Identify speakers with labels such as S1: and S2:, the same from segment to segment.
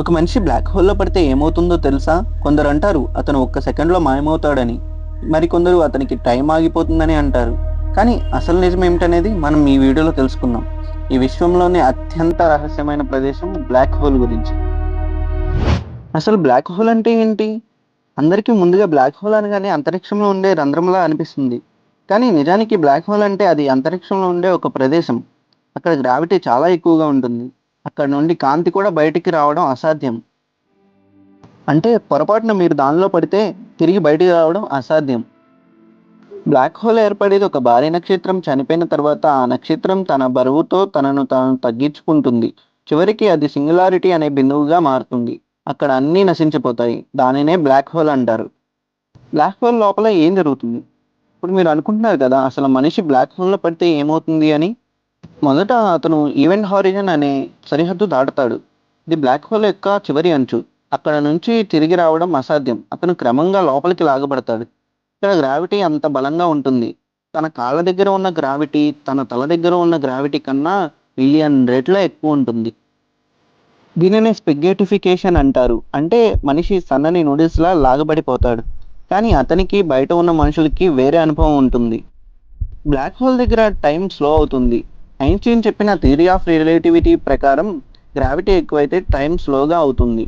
S1: ఒక మనిషి బ్లాక్ హోల్లో పడితే ఏమవుతుందో తెలుసా? కొందరు అంటారు అతను ఒక్క సెకండ్లో మాయమవుతాడని. మరికొందరు అతనికి టైం ఆగిపోతుందని అంటారు. కానీ అసలు నిజం ఏమిటనేది మనం ఈ వీడియోలో తెలుసుకుందాం. ఈ విశ్వంలోనే అత్యంత రహస్యమైన ప్రదేశం బ్లాక్ హోల్ గురించి. అసలు బ్లాక్ హోల్ అంటే ఏంటి? అందరికీ ముందుగా బ్లాక్ హోల్ అనగానే అంతరిక్షంలో ఉండే రంధ్రంలా అనిపిస్తుంది. కానీ నిజానికి బ్లాక్ హోల్ అంటే అది అంతరిక్షంలో ఉండే ఒక ప్రదేశం. అక్కడ గ్రావిటీ చాలా ఎక్కువగా ఉంటుంది. అక్కడ నుండి కాంతి కూడా బయటికి రావడం అసాధ్యం. అంటే పొరపాటున మీరు దానిలో పడితే తిరిగి బయటికి రావడం అసాధ్యం. బ్లాక్ హోల్ ఏర్పడేది ఒక భారీ నక్షత్రం చనిపోయిన తర్వాత ఆ నక్షత్రం తన బరువుతో తనను తాను తగ్గించుకుంటుంది. చివరికి అది సింగులారిటీ అనే బిందువుగా మారుతుంది. అక్కడ అన్నీ నశించిపోతాయి. దానినే బ్లాక్ హోల్ అంటారు. బ్లాక్ హోల్ లోపల ఏం జరుగుతుంది? ఇప్పుడు మీరు అనుకుంటున్నారు కదా అసలు మనిషి బ్లాక్ హోల్లో పడితే ఏమవుతుంది అని? మొదట అతను ఈవెంట్ హారిజన్ అనే సరిహద్దు దాటుతాడు. ఇది బ్లాక్ హోల్ యొక్క చివరి అంచు. అక్కడ నుంచి తిరిగి రావడం అసాధ్యం. అతను క్రమంగా లోపలికి లాగబడతాడు. ఇక్కడ గ్రావిటీ అంత బలంగా ఉంటుంది. తన కాళ్ళ దగ్గర ఉన్న గ్రావిటీ తన తల దగ్గర ఉన్న గ్రావిటీ కన్నా మిలియన్ రెట్ల ఎక్కువ ఉంటుంది. దీనినే స్పెగేటిఫికేషన్ అంటారు. అంటే మనిషి సన్నని నూడిల్స్లా లాగబడిపోతాడు. కానీ అతనికి బయట ఉన్న మనుషులకి వేరే అనుభవం ఉంటుంది. బ్లాక్ హోల్ దగ్గర టైం స్లో అవుతుంది. ఐన్స్టీన్ చెప్పిన థియరీ ఆఫ్ రిలేటివిటీ ప్రకారం గ్రావిటీ ఎక్కువైతే టైం స్లోగా అవుతుంది.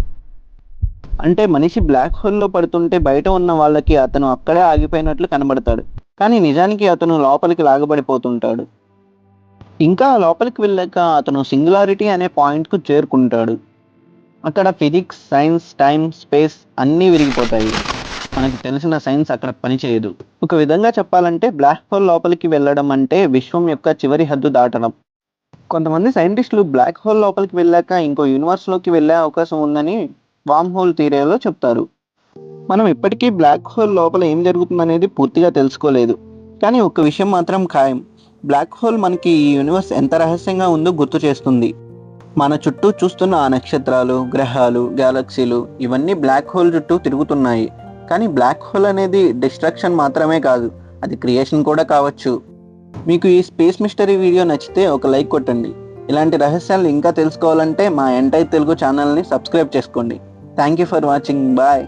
S1: అంటే మనిషి బ్లాక్ హోల్లో పడుతుంటే బయట ఉన్న వాళ్ళకి అతను అక్కడే ఆగిపోయినట్లు కనబడతాడు. కానీ నిజానికి అతను లోపలికి లాగబడిపోతుంటాడు. ఇంకా లోపలికి వెళ్ళాక అతను సింగులారిటీ అనే పాయింట్కు చేరుకుంటాడు. అక్కడ ఫిజిక్స్ సైన్స్ టైం స్పేస్ అన్నీ విరిగిపోతాయి. మనకు తెలిసిన సైన్స్ అక్కడ పనిచేయదు ఒక విధంగా చెప్పాలంటే బ్లాక్ హోల్ లోపలికి వెళ్ళడం అంటే విశ్వం యొక్క చివరి హద్దు దాటడం. కొంతమంది సైంటిస్టులు బ్లాక్ హోల్ లోపలికి వెళ్ళాక ఇంకో యూనివర్స్లోకి వెళ్ళే అవకాశం ఉందని వామ్ హోల్ థియరీలో చెప్తారు. మనం ఇప్పటికీ బ్లాక్ హోల్ లోపల ఏం జరుగుతుందనేది పూర్తిగా తెలుసుకోలేదు. కానీ ఒక విషయం మాత్రం ఖాయం. బ్లాక్ హోల్ మనకి ఈ యూనివర్స్ ఎంత రహస్యంగా ఉందో గుర్తు చేస్తుంది. మన చుట్టూ చూస్తున్న ఆ నక్షత్రాలు గ్రహాలు గ్యాలక్సీలు ఇవన్నీ బ్లాక్ హోల్ చుట్టూ తిరుగుతున్నాయి. కానీ బ్లాక్ హోల్ అనేది డిస్ట్రక్షన్ మాత్రమే కాదు అది క్రియేషన్ కూడా కావచ్చు. మీకు ఈ స్పేస్ మిస్టరీ వీడియో నచ్చితే ఒక లైక్ కొట్టండి. ఇలాంటి రహస్యాలు ఇంకా తెలుసుకోవాలంటే మా ఎంటైర్ తెలుగు ఛానల్ని సబ్స్క్రైబ్ చేసుకోండి. Thank you for watching bye